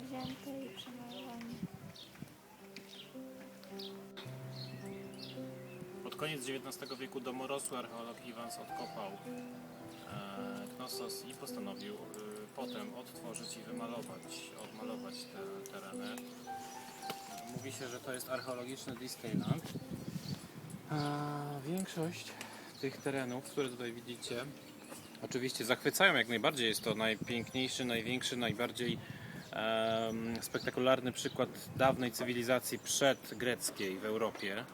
zdjęte i przemalowanie. Pod koniec XIX wieku domorosły archeolog Iwans odkopał e, Knossos i postanowił e, potem odtworzyć i wymalować, odmalować te tereny. Mówi się, że to jest archeologiczny Disneyland. A większość tych terenów, które tutaj widzicie, oczywiście zachwycają jak najbardziej. Jest to najpiękniejszy, największy, najbardziej spektakularny przykład dawnej cywilizacji przedgreckiej w Europie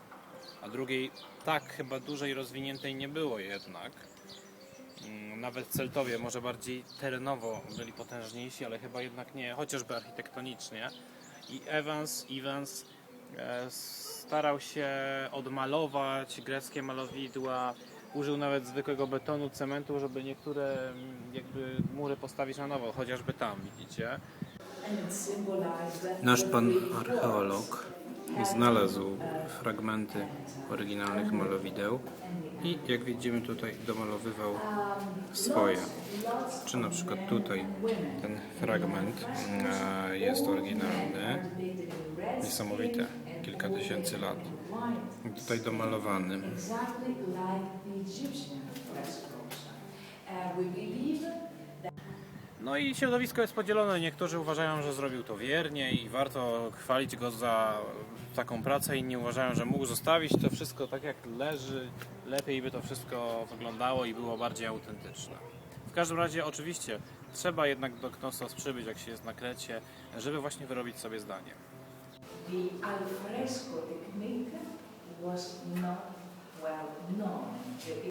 a drugiej tak chyba dużej rozwiniętej nie było jednak. Mm, Nawet Celtowie może bardziej terenowo byli potężniejsi, ale chyba jednak nie, chociażby architektonicznie. I Evans, Evans e, starał się odmalować greckie malowidła, użył nawet zwykłego betonu, cementu, żeby niektóre mm, jakby mury postawić na nowo, chociażby tam, widzicie. Nasz pan archeolog znalazł fragmenty oryginalnych malowideł i jak widzimy tutaj domalowywał swoje. Czy na przykład tutaj ten fragment e, jest oryginalny, niesamowite, kilka tysięcy lat. Tutaj domalowany. No i środowisko jest podzielone. Niektórzy uważają, że zrobił to wiernie i warto chwalić go za taką pracę. Inni uważają, że mógł zostawić to wszystko tak jak leży. Lepiej by to wszystko wyglądało i było bardziej autentyczne. W każdym razie oczywiście trzeba jednak do Knossos przybyć, jak się jest na Krecie, żeby właśnie wyrobić sobie zdanie. the alfresco technique was